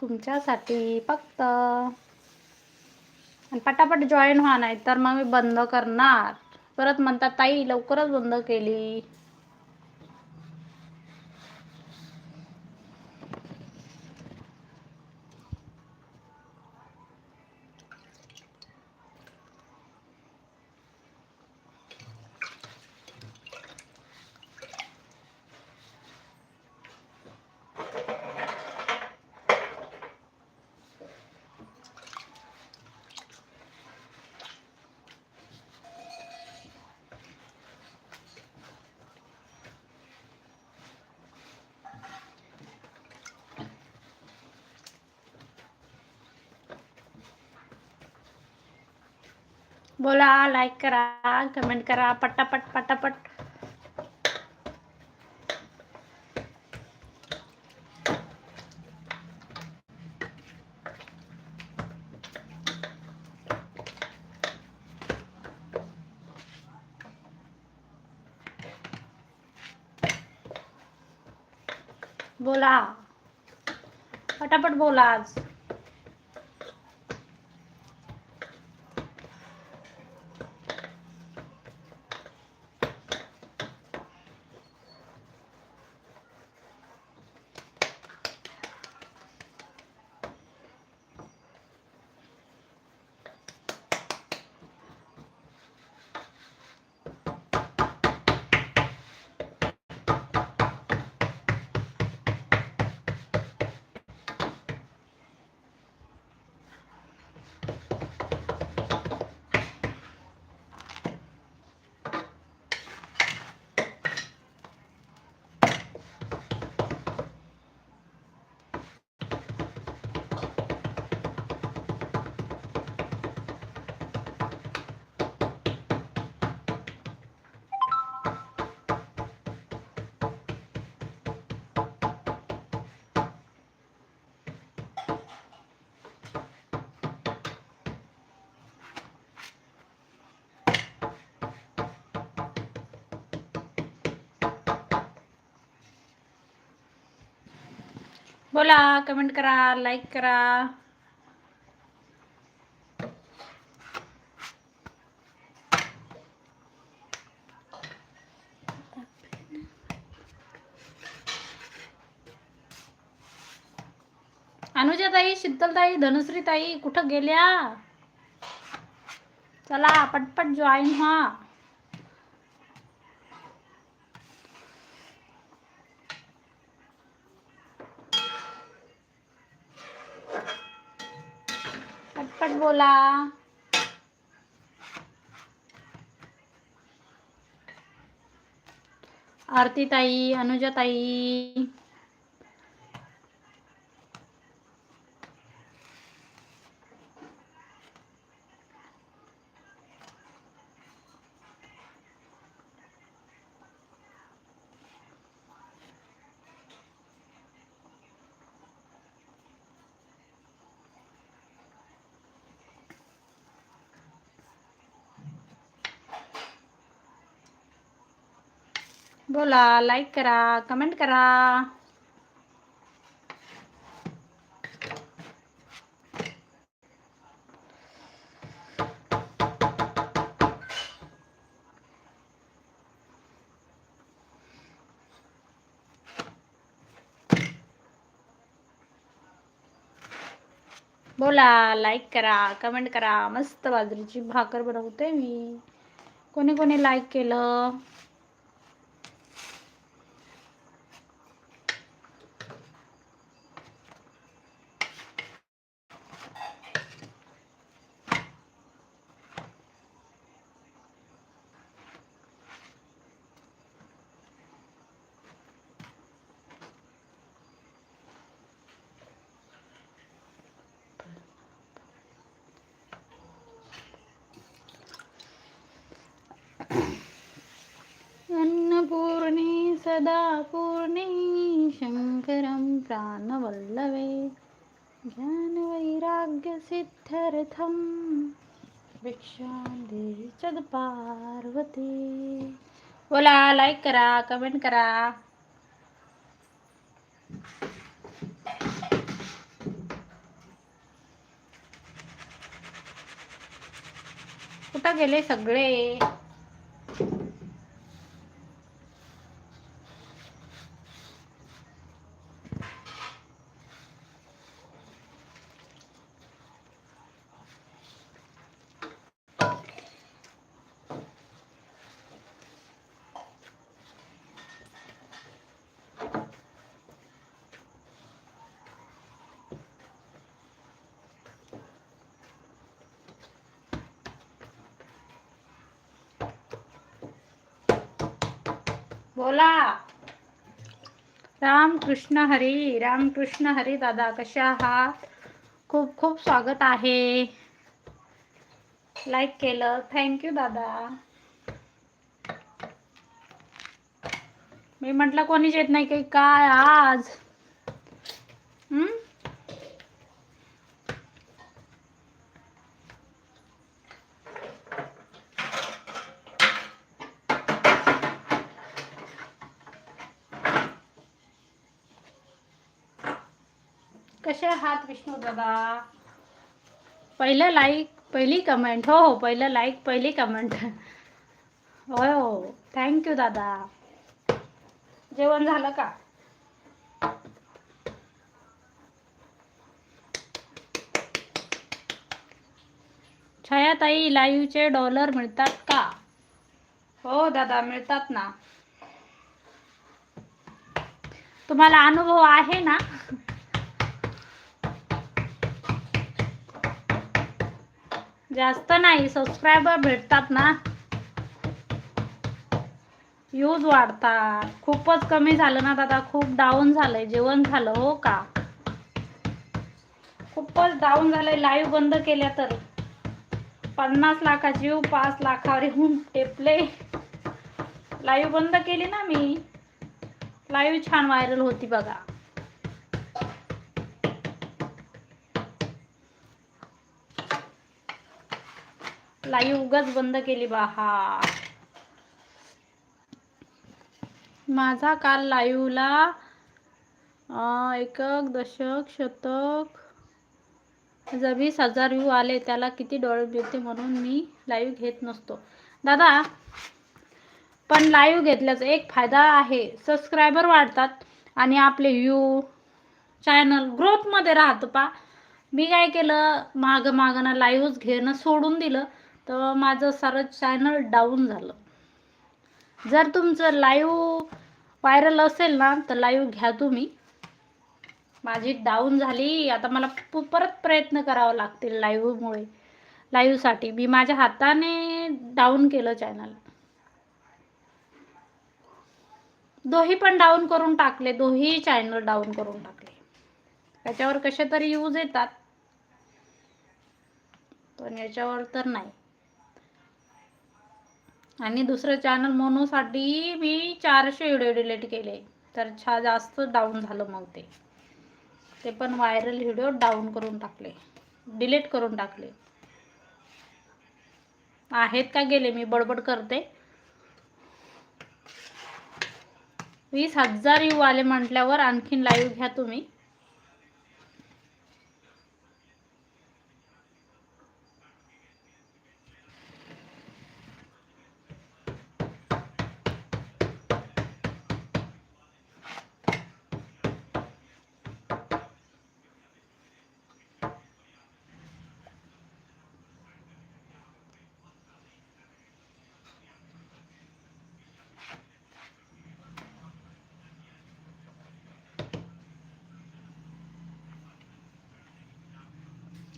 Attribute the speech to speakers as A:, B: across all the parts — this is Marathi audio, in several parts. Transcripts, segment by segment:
A: तुमच्यासाठी फक्त. आणि पटापट जॉईन व्हा नाही तर मग मी बंद करणार. परत म्हणतात ताई लवकरच बंद केली. बोला लाईक करा कमेंट करा पटापट पटापट. बोला पटापट बोला आज. बोला कमेंट करा लाईक करा. अनुजाताई शीतलताई धनुश्रीताई कुठं गेल्या? चला पटपट जॉईन व्हा. पटपट बोला. आरती ताई अनुजा ताई बोला लाईक करा कमेंट करा. बोला लाईक करा कमेंट करा. मस्त बाजरीची भाकर बनवते मी. कोणी कोणी लाईक केलं? पूर्णी सदा पूर्णे शङ्करं प्राणवल्लवे ज्ञानवैराग्यसिद्धर्थं भिक्षादेवी चद पार्वती बोला लाईक करा कमेंट करा। कुठं गेले सगळे? बोला. राम कृष्ण हरी राम कृष्ण हरी दादा कशा आहात? खूप खूप स्वागत आहे. लाईक केलं. थँक्यू दादा. मी म्हटलं कोणीच येत नाही काही. काय आज? कसे आहात विष्णू दादा? पहिलं लाईक पहिली कमेंट हो हो पहिलं लाईक पहिली कमेंट हो. हो थँक्यू दादा. जेवण झालं का? छायाताई लाईव्हचे डॉलर मिळतात का? हो दादा मिळतात ना. तुम्हाला अनुभव आहे ना? जास्त नाही सबस्क्रायबर भेटतात ना. यूज वाढतात. खूपच कमी झालं ना दादा. खूप डाऊन झालंय. जेवण झालं हो का? खूपच डाऊन झालंय. लाईव्ह बंद केल्या तर. पन्नास लाखाची येऊ पाच लाखावर येऊन टेपले. लाईव्ह बंद केली ना मी. लाईव्ह छान व्हायरल होती बघा. लाईव्ह उगाच बंद केली बा हा. माझा काल लाईव्हला एकक दशक शतक जर वीस हजार व्ह्यू आले त्याला किती डॉलर मिळते म्हणून मी लाईव्ह घेत नसतो. दादा पण लाईव्ह घेतल्याचा एक फायदा आहे सबस्क्रायबर वाढतात आणि आपले व्ह्यू चॅनल ग्रोथमध्ये राहतं पा. मी काय केलं मागं मागं ना लाईव्हच घेणं सोडून दिलं. तर माझं सारं चॅनल डाऊन झालं. जर तुमचं लाईव्ह व्हायरल असेल ना तर लाईव्ह घ्या तुम्ही. माझी डाऊन झाली. आता मला परत प्रयत्न करावा लागतील लाईव्हमुळे लाईव्हसाठी मी माझ्या हाताने डाऊन केलं चॅनल दोही पण डाऊन करून टाकले. दोही चॅनल डाऊन करून टाकले. त्याच्यावर कसे तरी यूज येतात. पण याच्यावर तर नाही. आणि दुसरं चॅनल मोनोसाठी मी चारशे व्हिडिओ डिलीट केले. तर छा जास्त डाऊन झालं मग ते. ते पण व्हायरल व्हिडिओ डाऊन करून टाकले. डिलीट करून टाकले. आहेत का गेले? मी बडबड करते. वीस हजार यू आले म्हटल्यावर आणखीन लाईव्ह घ्या तुम्ही.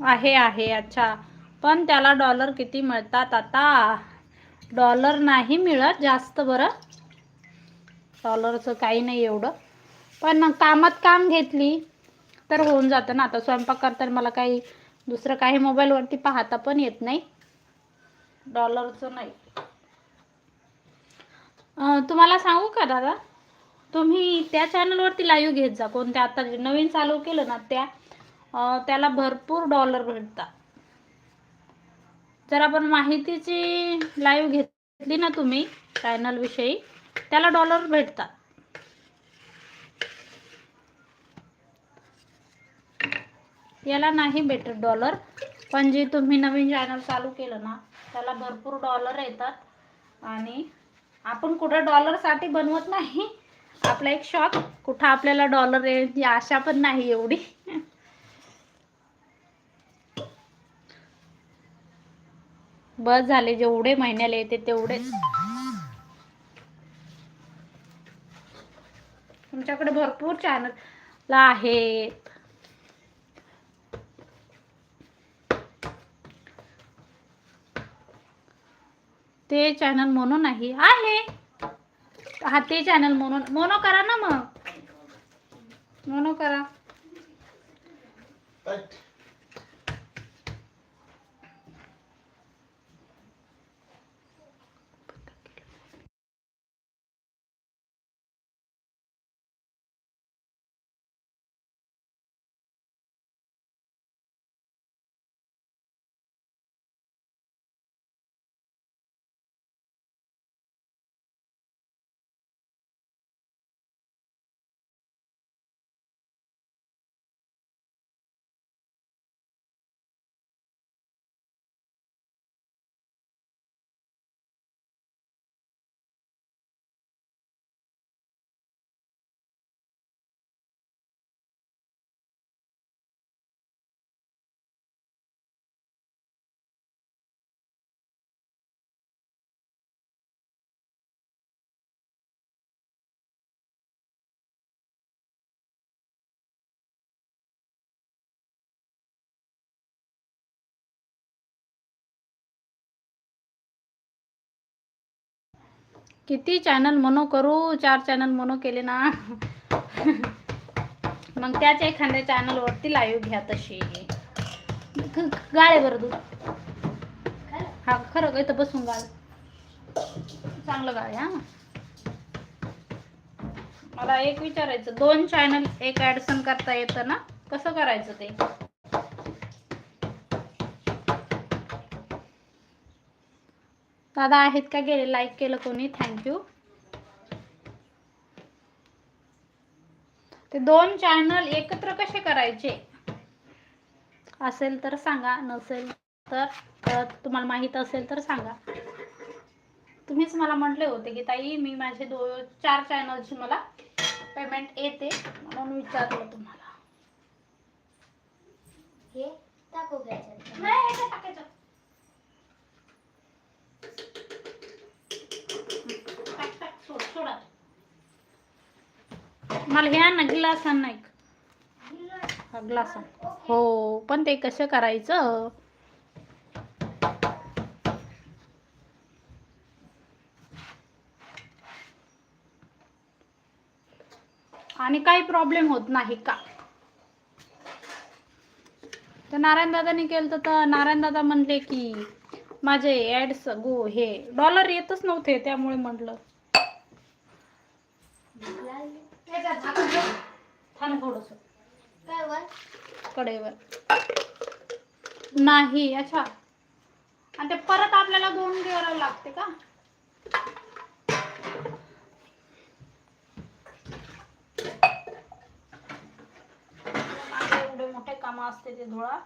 A: आहे आहे अच्छा. पण त्याला डॉलर किती मिळतात आता? डॉलर नाही मिळत जास्त बरं. डॉलरचं काही नाही एवढं. पण कामात काम घेतली तर होऊन जातं ना. आता स्वयंपाक करताना मला काही दुसरं काही मोबाईलवरती पाहता पण येत नाही. डॉलरचं नाही. तुम्हाला सांगू का दादा? तुम्ही त्या चॅनलवरती लाईव्ह घेत जा. कोणत्या? आता जे नवीन चालू केलं ना त्या त्याला भरपूर डॉलर भेटतात. जर आपण माहितीची लाईव्ह घेतली ना तुम्ही चॅनलविषयी त्याला डॉलर भेटतात. याला नाही भेटत डॉलर पण जे तुम्ही नवीन चॅनल चालू केलं ना त्याला भरपूर डॉलर येतात. आणि आपण कुठं डॉलरसाठी बनवत नाही आपला एक शॉक कुठं आपल्याला डॉलर येईल आशा पण नाही एवढी. बस झाले जेवढे महिन्याला येते तेवढे तुमच्याकडे भरपूर चॅनल आहेत. ते चॅनल म्हणून नाही आहे. हा ते चॅनल म्हणून मोनो करा ना मग. मोनो करा. किती चॅनल मनो करू? चार चॅनल मनो केले ना? मग त्याच एखाद्या चॅनल वरती लाईव्ह घ्या तशी. गाळे बरं तू हा खरं का इथं बसून गाळ. चांगलं गाळ हा. मला एक विचारायचं दोन चॅनल एक ऍडसन करता येतं ना? कसं करायचं ते? दादा आहेत का गेले? लाईक केलं कोणी? थँक्यू ते दोन चॅनल एकत्र कसे करायचे? असेल तर सांगा नसेल तर तुम्हाला माहीत असेल तर सांगा. तुम्हीच मला म्हटले होते की ताई मी माझे दो चार चॅनलची मला पेमेंट येते. म्हणून विचारलं तुम्हाला.
B: हे
A: मला हे ना ग्लास नाही हा ग्लास हो पण ते कसं करायचं? आणि काही प्रॉब्लेम होत नाही का? तर नारायण दादाने केलं तर नारायण दादा म्हणले की माझे ऍड्स गो हे डॉलर येतच नव्हते त्यामुळे म्हटलं थांब थोडस. कडेवर नाही अच्छा आणि ते परत आपल्याला दोन करावं लागते का? एवढे मोठे काम असते ते धुळा.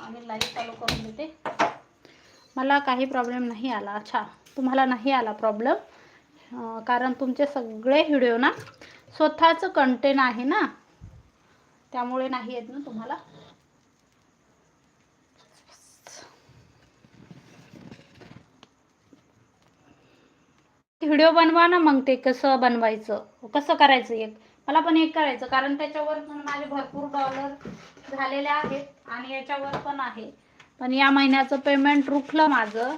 A: आणि लाइट चालू करून देते. मला काही प्रॉब्लेम नाही आला. अच्छा तुम्हाला नाही आला प्रॉब्लेम कारण तुमचे सगळे व्हिडिओ ना स्वतःचं कंटेन आहे ना? त्यामुळे नाही येत ना तुम्हाला? व्हिडिओ बनवा ना मग ते कसं बनवायचं? कसं करायचं एक? मला पण एक करायचं कारण त्याच्यावर पण माझे भरपूर डॉलर झालेले आहेत आणि याच्यावर पण आहे. पण या महिन्याचं पेमेंट रुखलं माझं.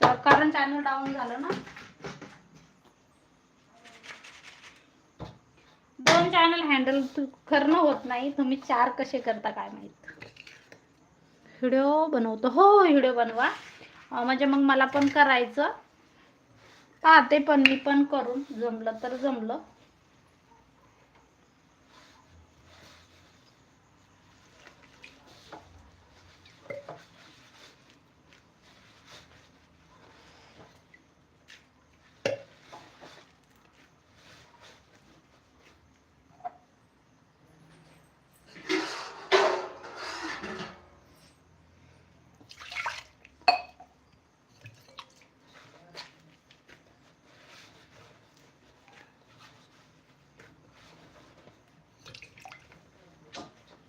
A: तर कारण चॅनल डाऊन झालं ना? दोन चॅनल हँडल करणं होत नाही. तुम्ही चार कसे करता काय माहीत? व्हिडिओ बनवतो. हो व्हिडिओ बनवा. म्हणजे मग मला पण करायचं. पाहते पण मी पण करून. जमलं तर जमलं.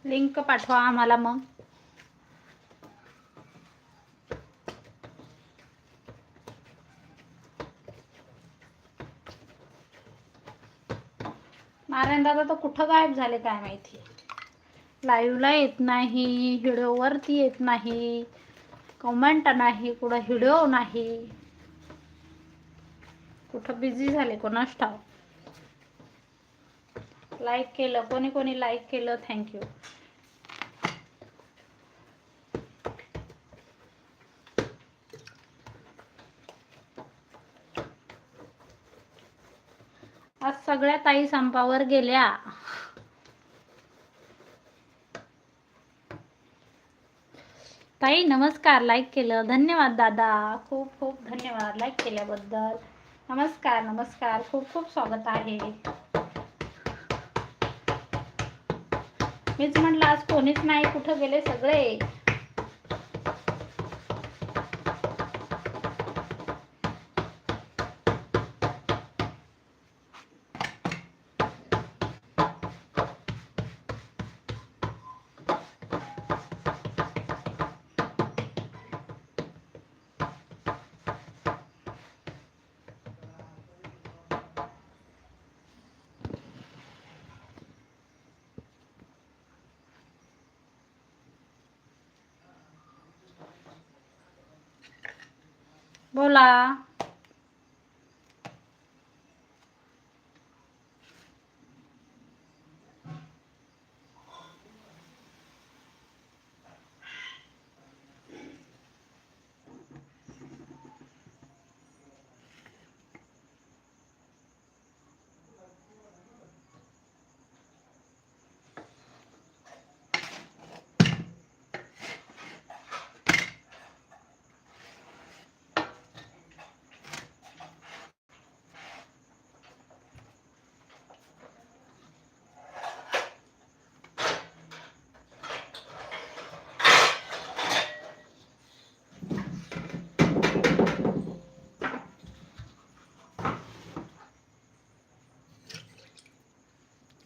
A: लिंक पाठवा आम्हाला मग. नारायण दादा तर कुठं गायब झाले काय माहिती? लाईव्हला येत नाही व्हिडिओवरती येत नाही कमेंट नाही कुठं व्हिडिओ नाही. कुठं बिझी झाले कोणास ठाव लाईक केलं कोणी कोणी लाईक केलं थँक्यू आज सगळ्या ताई संपावर गेल्या. ताई नमस्कार. लाईक केलं. धन्यवाद दादा. खूप खूप धन्यवाद लाईक केल्याबद्दल. नमस्कार नमस्कार. खूप खूप स्वागत आहे. मीच म्हटलं आज कोणीच नाही कुठं गेले सगळे? बोला